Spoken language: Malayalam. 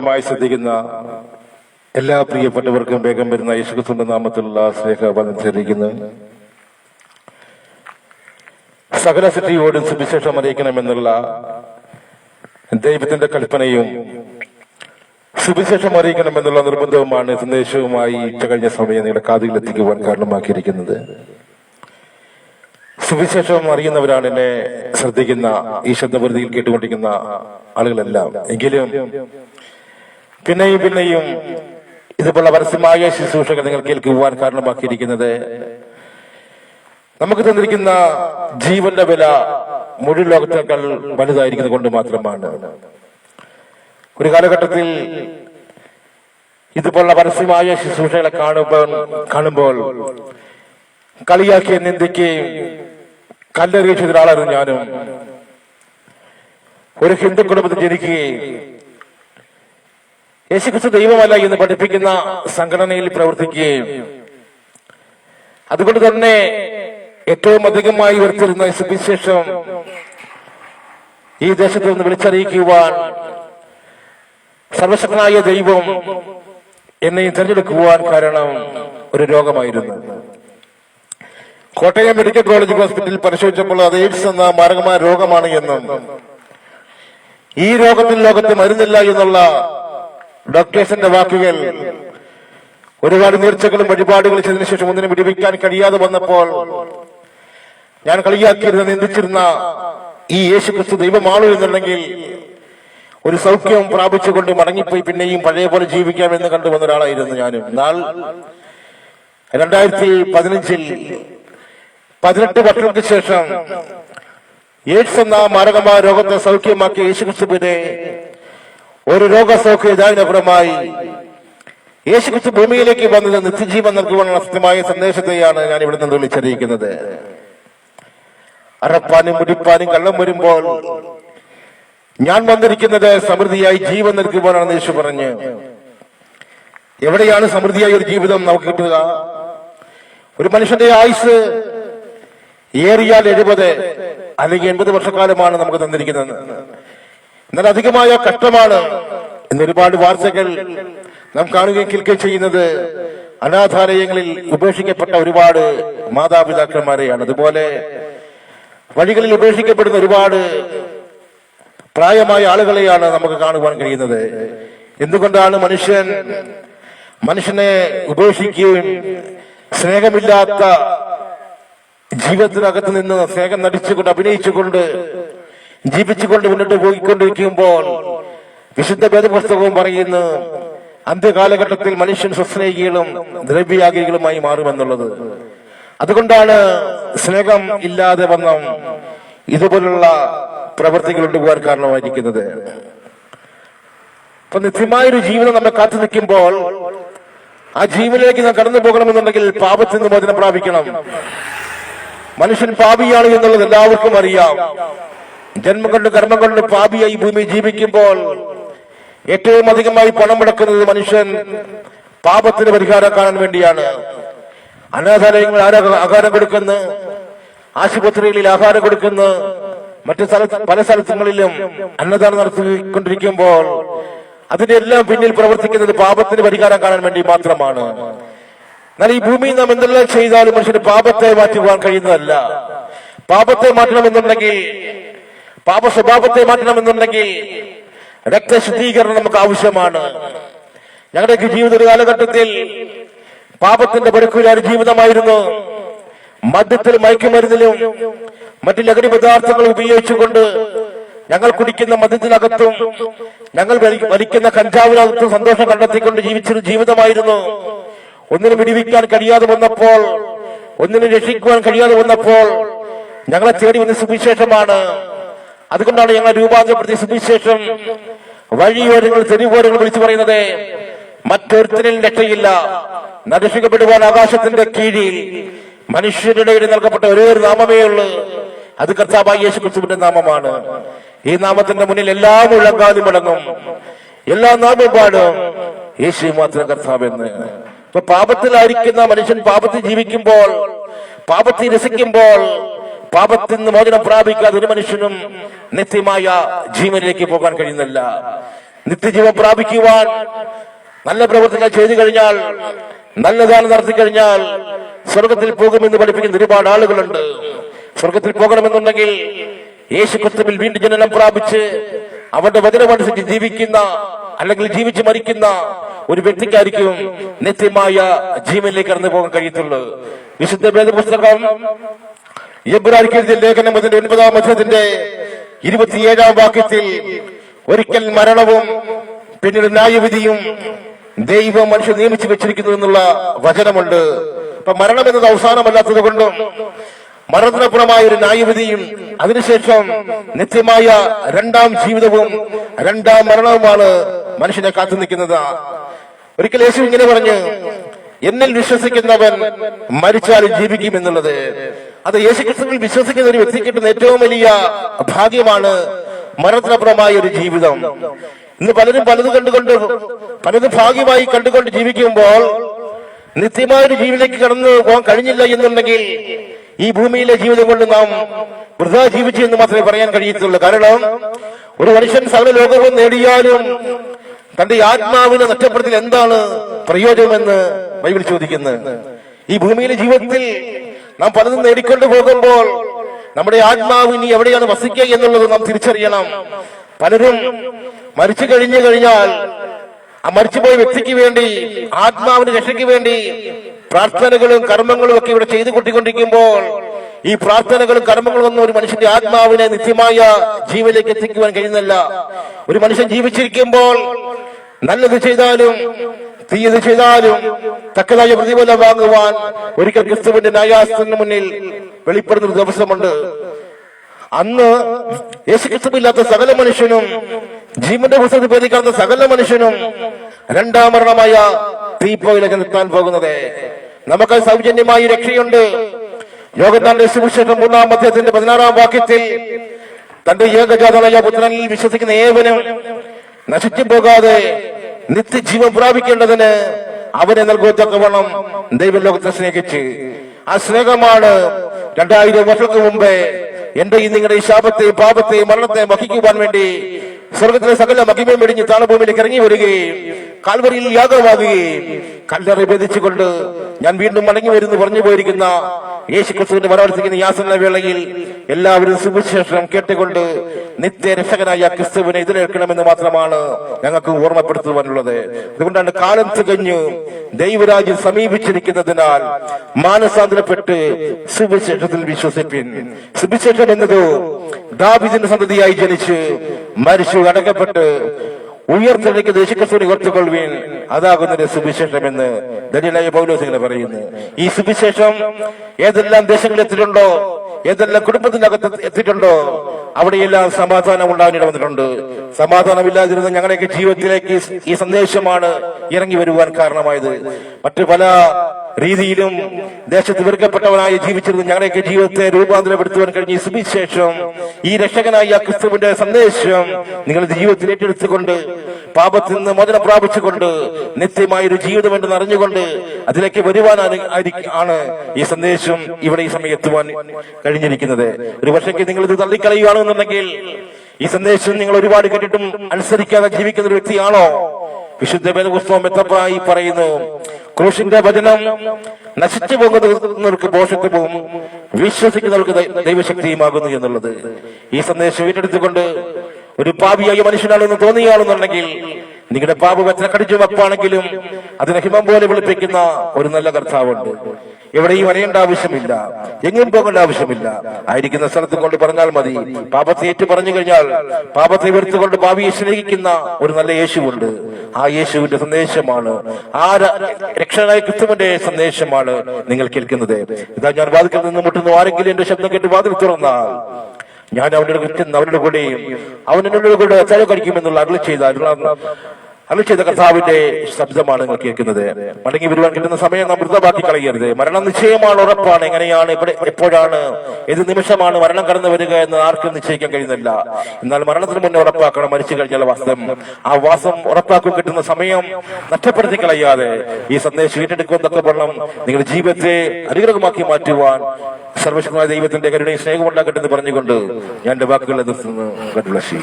മായി ശ്രദ്ധിക്കുന്ന എല്ലാ പ്രിയപ്പെട്ടവർക്കും വേഗം വരുന്ന യേശുക്രിസ്തുവിന്റെ നാമത്തിലുള്ള സ്നേഹബന്ധം ചെറിയിക്കുന്നു സകല സിറ്റിയോടും സുവിശേഷം അറിയിക്കണമെന്നുള്ള ദൈവത്തിന്റെ കൽപ്പനയും സുവിശേഷം അറിയിക്കണമെന്നുള്ള നിർബന്ധവുമാണ് സന്ദേശവുമായി ഉച്ച കഴിഞ്ഞ സമയം നിങ്ങളുടെ കാതുകൾ എത്തിക്കുവാൻ കാരണമാക്കിയിരിക്കുന്നത്. സുവിശേഷം അറിയുന്നവരാണ് എന്നെ ശ്രദ്ധിക്കുന്ന ഈ ശബ്ദപരിധിയിൽ കേട്ടുകൊണ്ടിരിക്കുന്ന ആളുകളെല്ലാം. എങ്കിലും പിന്നെയും പിന്നെയും ഇതുപോലുള്ള പരസ്യമായ ശുശ്രൂഷകൾ നിങ്ങൾ കേൾക്കുവാൻ കാരണമാക്കിയിരിക്കുന്നത്. നമുക്ക് തന്നിരിക്കുന്ന ജീവന്റെ വില മുഴുവൻ ലോകത്തേക്കാൾ വലുതായിരിക്കുന്നത് കൊണ്ട് മാത്രമാണ്. ഒരു കാലഘട്ടത്തിൽ ഇതുപോലുള്ള പരസ്യമായ ശുശ്രൂഷകളെ കാണുമ്പോൾ കാണുമ്പോൾ കളിയാക്കിയ നിന്ദിക്കുകയും കല്ലെറിയിച്ച ഒരാളായിരുന്നു ഞാനും. ഒരു ഹിന്ദു കുടുംബത്തിൽ ജനിക്കുകയും യേശുക്രിസ്തു ദൈവമല്ല എന്ന് പഠിപ്പിക്കുന്ന സംഘടനയിൽ പ്രവർത്തിക്കുകയും അതുകൊണ്ട് തന്നെ ഏറ്റവും അധികമായി ഉയർത്തിരുന്ന ഈ സുവിശേഷം ഈ ദേശത്ത് നിന്ന് വിളിച്ചറിയിക്കുവാൻ സർവശക്തനായ ദൈവം എന്നെയും തിരഞ്ഞെടുക്കുവാൻ കാരണം ഒരു രോഗമായിരുന്നു. കോട്ടയം മെഡിക്കൽ കോളേജ് ഹോസ്പിറ്റലിൽ പരിശോധിച്ചപ്പോൾ അത് എയ്ഡ്സ് എന്ന മാരകമായ രോഗമാണ് എന്നും ഈ രോഗത്തിൽ ലോകത്ത് മരുന്നില്ല എന്നുള്ള ഡോക്ടേഴ്സിന്റെ വാക്കുകൾ ഒരുപാട് നേർച്ചകളും വഴിപാടുകളും ചെയ്തതിനു ശേഷം ഒന്നിനെ വിടിവിക്കാൻ കഴിയാതെ വന്നപ്പോൾ ഞാൻ കളിയാക്കിയിരുന്ന നിന്ദിച്ചിരുന്ന ഈ യേശു ക്രിസ്തു ദൈവമാണോ എന്നുണ്ടെങ്കിൽ ഒരു സൗഖ്യം പ്രാപിച്ചുകൊണ്ട് മടങ്ങിപ്പോയി പിന്നെയും പഴയ പോലെ ജീവിക്കാമെന്ന് കണ്ടുവന്ന ഒരാളായിരുന്നു ഞാനും. എന്നാൽ രണ്ടായിരത്തി പതിനഞ്ചിൽ പതിനെട്ട് വർഷങ്ങൾക്ക് ശേഷം എയ്ഡ്സ് എന്ന മാരകമായ രോഗത്തെ സൗഖ്യമാക്കിയ യേശുക്രിസ്തുവിനെ ഒരു രോഗസൗഖ്യ ഇതാവിനപുരമായി യേശു യേശുക്രിസ്തു ഭൂമിയിലേക്ക് വന്നത് നിത്യജീവൻ നൽകുവാനുള്ള സത്യമായ സന്ദേശത്തെയാണ് ഞാൻ ഇവിടെ നിന്ന് വിളിച്ചറിയിക്കുന്നത്. അറപ്പാനും മുടിപ്പാനും കള്ളം വരുമ്പോൾ ഞാൻ വന്നിരിക്കുന്നത് സമൃദ്ധിയായി ജീവൻ നൽകുവാനാണെന്ന് യേശു പറഞ്ഞ്. എവിടെയാണ് സമൃദ്ധിയായ ഒരു ജീവിതം നമുക്ക് കിട്ടുക? ഒരു മനുഷ്യന്റെ ആയുസ് ഏറിയാൽ എഴുപത് അല്ലെങ്കിൽ എൺപത് വർഷക്കാലമാണ് നമുക്ക് തന്നിരിക്കുന്നത്. എന്നാൽ അധികമായ കഷ്ടമാണ് എന്നൊരുപാട് വാർത്തകൾ നാം കാണുകയും കേൾക്കുകയും ചെയ്യുന്നത്. അനാഥാലയങ്ങളിൽ ഉപേക്ഷിക്കപ്പെട്ട ഒരുപാട് മാതാപിതാക്കന്മാരെയാണ്. അതുപോലെ വഴികളിൽ ഉപേക്ഷിക്കപ്പെടുന്ന ഒരുപാട് പ്രായമായ ആളുകളെയാണ് നമുക്ക് കാണുവാൻ കഴിയുന്നത്. എന്തുകൊണ്ടാണ് മനുഷ്യൻ മനുഷ്യനെ ഉപേക്ഷിക്കുകയും സ്നേഹമില്ലാത്ത ജീവിതത്തിനകത്ത് നിന്ന് സ്നേഹം നടിച്ചുകൊണ്ട് അഭിനയിച്ചുകൊണ്ട് ജീവിച്ചുകൊണ്ട് മുന്നോട്ട് പോയിക്കൊണ്ടിരിക്കുമ്പോൾ വിശുദ്ധ വേദപുസ്തകവും പറയുന്നു അന്ത്യകാലഘട്ടത്തിൽ മനുഷ്യൻ സ്വസ്നേഹികളും ദ്രവ്യാഗികളുമായി മാറുമെന്നുള്ളത്. അതുകൊണ്ടാണ് സ്നേഹം ഇല്ലാതെ വന്ന ഇതുപോലുള്ള പ്രവൃത്തികൾ കൊണ്ടുപോകാൻ കാരണമായിരിക്കുന്നത്. അപ്പൊ നിത്യമായൊരു ജീവിതം നമ്മൾ കാത്തു നിൽക്കുമ്പോൾ ആ ജീവനിലേക്ക് നാം കടന്നു പോകണമെന്നുണ്ടെങ്കിൽ പാപത്തിൽ നിന്ന് മോചനം പ്രാപിക്കണം. മനുഷ്യൻ പാപിയാണ് എന്നുള്ളത് എല്ലാവർക്കും അറിയാം. ജന്മം കൊണ്ട് കർമ്മം കൊണ്ട് പാപിയായി ഭൂമി ജീവിക്കുമ്പോൾ ഏറ്റവും അധികമായി പണം മുടക്കുന്നത് മനുഷ്യൻ പാപത്തിന് പരിഹാരം കാണാൻ വേണ്ടിയാണ്. അനാഥാലയങ്ങൾ ആഹാരം കൊടുക്കുന്നു? ആശുപത്രികളിൽ ആഹാരം കൊടുക്കുന്നു. മറ്റു സ്ഥല പല സ്ഥലങ്ങളിലും അന്നദാനം നടത്തിക്കൊണ്ടിരിക്കുമ്പോൾ അതിന്റെ എല്ലാം പിന്നിൽ പ്രവർത്തിക്കുന്നത് പാപത്തിന് പരിഹാരം കാണാൻ വേണ്ടി മാത്രമാണ്. എന്നാൽ ഈ ഭൂമിയിൽ നാം എന്തെല്ലാം ചെയ്താലും മനുഷ്യന് പാപത്തെ മാറ്റുവാൻ കഴിയുന്നതല്ല. പാപത്തെ മാറ്റണമെന്നുണ്ടെങ്കിൽ പാപ സ്വഭാവത്തെ മാറ്റണമെന്നുണ്ടെങ്കിൽ രക്തശുദ്ധീകരണം നമുക്ക് ആവശ്യമാണ്. ഞങ്ങളുടെ ജീവിത ഒരു കാലഘട്ടത്തിൽ പാപത്തിന്റെ പരുക്കൂലായ ജീവിതമായിരുന്നു. മദ്യത്തിൽ മയക്കുമരുന്നിലും മറ്റു ലഹരി പദാർത്ഥങ്ങൾ ഉപയോഗിച്ചുകൊണ്ട് ഞങ്ങൾ കുടിക്കുന്ന മദ്യത്തിനകത്തും ഞങ്ങൾ വലിക്കുന്ന കഞ്ചാവിനകത്തും സന്തോഷം കണ്ടെത്തിക്കൊണ്ട് ജീവിച്ചൊരു ജീവിതമായിരുന്നു. ഒന്നിനും വിടിവിക്കാൻ കഴിയാതെ വന്നപ്പോൾ ഒന്നിനും രക്ഷിക്കുവാൻ കഴിയാതെ വന്നപ്പോൾ ഞങ്ങളെ തേടി വന്ന സുവിശേഷമാണ്. അതുകൊണ്ടാണ് ഞങ്ങൾ രൂപാന്തരപ്പെടുത്തിയ സുവിശേഷം വഴിയോരങ്ങൾ തെരുവോരങ്ങൾ വിളിച്ചു പറയുന്നത്. മറ്റൊരുത്തിനും രക്ഷയില്ല. നരസിക്കപ്പെടുവാൻ ആകാശത്തിന്റെ കീഴിൽ മനുഷ്യരുടെ നൽകപ്പെട്ട ഒരേ ഒരു നാമമേ ഉള്ളൂ. അത് കർത്താവായ യേശു ക്രിസ്തുവിന്റെ നാമമാണ്. ഈ നാമത്തിന്റെ മുന്നിൽ എല്ലാ മുഴങ്കാലും മുടങ്ങും എല്ലാ നാമം പാടും. യേശു മാത്രം കർത്താവെന്ന്. ഇപ്പൊ പാപത്തിലായിരിക്കുന്ന മനുഷ്യൻ പാപത്തിൽ ജീവിക്കുമ്പോൾ പാപത്തിൽ രസിക്കുമ്പോൾ പാപത്തിൽ നിന്ന് മോചനം പ്രാപിക്കാതെ ഒരു മനുഷ്യനും നിത്യമായ ജീവനിലേക്ക് പോകാൻ കഴിയുന്നില്ല. നിത്യജീവൻ പ്രാപിക്കുവാൻ നല്ല പ്രവർത്തനങ്ങൾ ചെയ്തു കഴിഞ്ഞാൽ നല്ല നല്ലതാണ് നടത്തി കഴിഞ്ഞാൽ സ്വർഗത്തിൽ പോകുമെന്ന് പഠിപ്പിക്കുന്ന ഒരുപാട് ആളുകളുണ്ട്. സ്വർഗത്തിൽ പോകണമെന്നുണ്ടെങ്കിൽ യേശു കൃത്യമിൽ വീണ്ടും ജനനം പ്രാപിച്ച് അവരുടെ വചനമനുസരിച്ച് ജീവിക്കുന്ന അല്ലെങ്കിൽ ജീവിച്ച് മരിക്കുന്ന ഒരു വ്യക്തിക്കായിരിക്കും നിത്യമായ ജീവനിലേക്ക് കടന്നു പോകാൻ കഴിയത്തുള്ളൂ. വിശുദ്ധ വേദപുസ്തകം എബ്രാഹിം ലേഖനം അതിന്റെ ഒൻപതാം അധ്യായത്തിന്റെ ഇരുപത്തിയേഴാം വാക്യത്തിൽ ഒരിക്കൽ മരണവും പിന്നീട് ന്യായവിധിയും ദൈവം മനുഷ്യൻ നിയമിച്ചു വെച്ചിരിക്കുന്നു എന്നുള്ള വചനമുണ്ട്. അപ്പൊ മരണം എന്നത് അവസാനമല്ലാത്തത് കൊണ്ടും മരണത്തിനപ്പുറമായ ഒരു ന്യായവിധിയും അതിനുശേഷം നിത്യമായ രണ്ടാം ജീവിതവും രണ്ടാം മരണവുമാണ് മനുഷ്യനെ കാത്തു നിൽക്കുന്നത്. ഒരിക്കൽ യേശു ഇങ്ങനെ പറഞ്ഞു എന്നിൽ വിശ്വസിക്കുന്നവൻ മരിച്ചാൽ ജീവിക്കും എന്നുള്ളത്. അത് യേശു ക്രിസ്തുവിൽ വിശ്വസിക്കുന്ന ഒരു വ്യക്തി കിട്ടുന്ന ഏറ്റവും വലിയ ഭാഗ്യമാണ് മരണത്തിനപ്പുറമായ ഒരു ജീവിതം. ഇന്ന് പലരും പലത് കണ്ടുകൊണ്ട് പലത് ഭാഗ്യമായി കണ്ടുകൊണ്ട് ജീവിക്കുമ്പോൾ നിത്യമായ ഒരു ജീവിതത്തിലേക്ക് കടന്നു പോകാൻ കഴിഞ്ഞില്ല എന്നുണ്ടെങ്കിൽ ഈ ഭൂമിയിലെ ജീവിതം കൊണ്ട് നാം വൃഥാ ജീവിച്ചു എന്ന് മാത്രമേ പറയാൻ കഴിയത്തുള്ളൂ. കാരണം ഒരു മനുഷ്യൻ സകല ലോകവും നേടിയാലും തന്റെ ആത്മാവിനെ നഷ്ടപ്പെടുത്തിൽ എന്താണ് പ്രയോജനമെന്ന് ബൈബിൾ ചോദിക്കുന്നത്. ഈ ഭൂമിയിലെ ജീവിതത്തിൽ നാം പലതും നേടിക്കൊണ്ട് പോകുമ്പോൾ നമ്മുടെ ആത്മാവ് ഇനി എവിടെയാണ് വസിക്കുക എന്നുള്ളത് നാം തിരിച്ചറിയണം. പലരും മരിച്ചു കഴിഞ്ഞു കഴിഞ്ഞാൽ ആ മരിച്ചുപോയ വ്യക്തിക്ക് വേണ്ടി ആത്മാവിന് രക്ഷയ്ക്ക് വേണ്ടി പ്രാർത്ഥനകളും കർമ്മങ്ങളും ഒക്കെ ഇവിടെ ചെയ്തു കൊണ്ടിരിക്കുമ്പോൾ ഈ പ്രാർത്ഥനകളും കർമ്മങ്ങളും ഒന്നും ഒരു മനുഷ്യന്റെ ആത്മാവിനെ നിത്യമായ ജീവനിലേക്ക് എത്തിക്കുവാൻ കഴിയുന്നില്ല ഒരു മനുഷ്യൻ ജീവിച്ചിരിക്കുമ്പോൾ നല്ലത് ചെയ്താലും തീയത് ചെയ്താലും തക്കതായ പ്രതിഫലം വാങ്ങുവാൻ ഒരിക്കൽ ക്രിസ്തുവിന്റെ ന്യായാസത്തിന് മുന്നിൽ വെളിപ്പെടുന്ന ഒരു ദിവസമുണ്ട്. അന്ന് യേശുക്രിസ്തുവില്ലാത്ത സകല മനുഷ്യനും ജീവന്റെ പുസ്തകത്തിൽ പേരിക്കാത്ത സകല മനുഷ്യനും രണ്ടാം മരണമായ തീപ്പോയിലേക്ക് നിർത്താൻ പോകുന്നത്. നമുക്ക് സൗജന്യമായി രക്ഷയുണ്ട്. യോഗത്താന്റെ സുവിശേഷം മൂന്നാം അധ്യായത്തിന്റെ പതിനാറാം വാക്യത്തിൽ തന്റെ ഏകജാതനായ പുത്രനിൽ വിശ്വസിക്കുന്ന ഏവനും നശിച്ചു പോകാതെ നിത്യജീവൻ പ്രാപിക്കേണ്ടതിന് അവനെ നൽകുവത്തക്കവണ്ണം ദൈവം ലോകത്തെ സ്നേഹിച്ച്. ആ സ്നേഹമാണ് രണ്ടായിരം വർഷങ്ങൾക്ക് മുമ്പേ എന്റെ ഈ നിങ്ങളുടെ ഈ ശാപത്തെയും പാപത്തെയും വഹിക്കുവാൻ വേണ്ടി സ്വർഗത്തിലെ സകല മഹിമയും മെടിഞ്ഞ് താളഭൂമിയിലേക്ക് ഇറങ്ങി വരികയും കാൽവരിയിൽ യാഗമാകുകയും കല്ലറി ഭേദിച്ചുകൊണ്ട് ഞാൻ വീണ്ടും മടങ്ങി വരുന്നു പറഞ്ഞു പോയിരിക്കുന്ന യേശു ക്രിസ്തുവിന്റെ വരവർത്തിക്കുന്ന യാസന വേളയിൽ എല്ലാവരും സുവിശേഷം കേട്ടുകൊണ്ട് നിത്യരക്ഷകനായ ക്രിസ്തുവിനെ എതിരേൽക്കണമെന്ന് മാത്രമാണ് ഞങ്ങൾക്ക് ഓർമ്മപ്പെടുത്തുവാനുള്ളത്. അതുകൊണ്ടാണ് കാലം തികഞ്ഞു ദൈവരാജ്യം സമീപിച്ചിരിക്കുന്നതിനാൽ മാനസാന്തരപ്പെട്ട് സുവിശേഷത്തിൽ വിശ്വസിപ്പിൻ. സുവിശേഷം എന്നത് ദാബിജിന്റെ സന്തതിയായി ജനിച്ച് മരിച്ചു അടക്കപ്പെട്ട് ഉയർത്തെടുക്ക് ദേശിക്കസൂരി ഉയർത്തിക്കൊള്ളുവീൻ. അതാകുന്നതിന്റെ സുവിശേഷം എന്ന് ദലിലായ പൗലോസ് ഇങ്ങനെ പറയുന്നു. ഈ സുവിശേഷം ഏതെല്ലാം ദേശങ്ങളിലെത്തിലുണ്ടോ ഏതെല്ലാം കുടുംബത്തിനകത്ത് എത്തിയിട്ടുണ്ടോ? അവിടെയെല്ലാം സമാധാനം ഉണ്ടാകാൻ വന്നിട്ടുണ്ട്. സമാധാനമില്ലാതിരുന്ന ഞങ്ങളുടെയൊക്കെ ജീവിതത്തിലേക്ക് ഈ സന്ദേശമാണ് ഇറങ്ങി വരുവാൻ കാരണമായത്. മറ്റു പല രീതിയിലും ദേശത്ത് വെറുക്കപ്പെട്ടവനായി ജീവിച്ചിരുന്ന ഞങ്ങളുടെയൊക്കെ ജീവിതത്തെ രൂപാന്തരപ്പെടുത്തുവാൻ കഴിഞ്ഞ ഈ സുവിശേഷം ഈ രക്ഷകനായ ആ ക്രിസ്തുവിന്റെ സന്ദേശം നിങ്ങളുടെ ജീവിതത്തിൽ ഏറ്റെടുത്തുകൊണ്ട് പാപത്തിൽ നിന്ന് മോചനം പ്രാപിച്ചുകൊണ്ട് നിത്യമായ ഒരു ജീവിതം എന്ന് അറിഞ്ഞുകൊണ്ട് അതിലേക്ക് വരുവാൻ ആണ് ഈ സന്ദേശം ഇവിടെ ഈ സമയം എത്തുവാൻ കഴിഞ്ഞിരിക്കുന്നത്. ഒരു പക്ഷേ നിങ്ങൾ ഇത് തള്ളിക്കളയുകയാണെന്നുണ്ടെങ്കിൽ ഈ സന്ദേശം നിങ്ങൾ ഒരുപാട് കേട്ടിട്ടും അനുസരിക്കാതെ ജീവിക്കുന്ന ഒരു വ്യക്തിയാണോ? വിശുദ്ധ വേദപുസ്തകം എത്തപ്പായി പറയുന്നു ക്രൂശിന്റെ വചനം നശിച്ചു പോകുന്നവർക്ക് പോഷത്വവും വിശ്വസിക്കുന്നവർക്ക് ദൈവശക്തിയുമാകുന്നു എന്നുള്ളത്. ഈ സന്ദേശം ഏറ്റെടുത്തുകൊണ്ട് ഒരു പാപിയായ മനുഷ്യനാണെന്ന് തോന്നിയാണെന്നുണ്ടെങ്കിൽ നിങ്ങളുടെ പാപം എത്ര കടിച്ചു വെപ്പാണെങ്കിലും അതിനെ ഹിമം പോലെ വിളിപ്പിക്കുന്ന ഒരു നല്ല കർത്താവുണ്ട്. എവിടെയും അറിയേണ്ട ആവശ്യമില്ല. എങ്ങും പോകേണ്ട ആവശ്യമില്ല. ആയിരിക്കുന്ന സ്ഥലത്ത് കൊണ്ട് പറഞ്ഞാൽ മതി. പാപത്തെ ഏറ്റു പറഞ്ഞു കഴിഞ്ഞാൽ പാപത്തെ വെറുത്തുകൊണ്ട് ഭാവിയെ സ്നേഹിക്കുന്ന ഒരു നല്ല യേശുവുണ്ട്. ആ യേശുവിന്റെ സന്ദേശമാണ്. ആ രക്ഷകനായ ക്രിസ്തുവിന്റെ സന്ദേശമാണ് നിങ്ങൾ കേൾക്കുന്നത്. ഇതാ ഞാൻ വാതിക്കൽ നിന്ന് മുട്ടുന്നു. ആരെങ്കിലും എന്റെ ശബ്ദം കേട്ട് വാതിൽ തുറന്നാൽ ഞാൻ അവരുടെ അവരുടെ കൂടെയും അവൻ എന്നോട് കൂടെ അച്ചാഴ കഴിക്കുമെന്നുള്ള അരുളി ചെയ്ത അരുളി ചെയ്ത കർത്താവിന്റെ ശബ്ദമാണ് നിങ്ങൾ കേൾക്കുന്നത്. മടങ്ങി വരുവാൻ കിട്ടുന്ന സമയം നാം വൃദ്ധമാക്കി കളയരുത്. മരണം നിശ്ചയമാണ് ഉറപ്പാണ്. എങ്ങനെയാണ് ഇവിടെ എപ്പോഴാണ് ഏത് നിമിഷമാണ് മരണം കടന്നു വരിക എന്ന് ആർക്കും നിശ്ചയിക്കാൻ കഴിയുന്നില്ല. എന്നാൽ മരണത്തിന് മുന്നേ ഉറപ്പാക്കണം. മരിച്ചു കഴിഞ്ഞാൽ വാസം. ആ വാസം ഉറപ്പാക്കും കിട്ടുന്ന സമയം നഷ്ടപ്പെടുത്തി കളയാതെ ഈ സന്ദേശം ഏറ്റെടുക്കുമെന്നൊക്കെ വെള്ളം നിങ്ങളുടെ ജീവിതത്തെ അനുഗ്രഹമാക്കി മാറ്റുവാൻ സർവശക്തമായ ദൈവത്തിന്റെ കരുണയും സ്നേഹം ഉണ്ടാക്കട്ടെ എന്ന് പറഞ്ഞുകൊണ്ട് ഞാൻ എന്റെ bless you.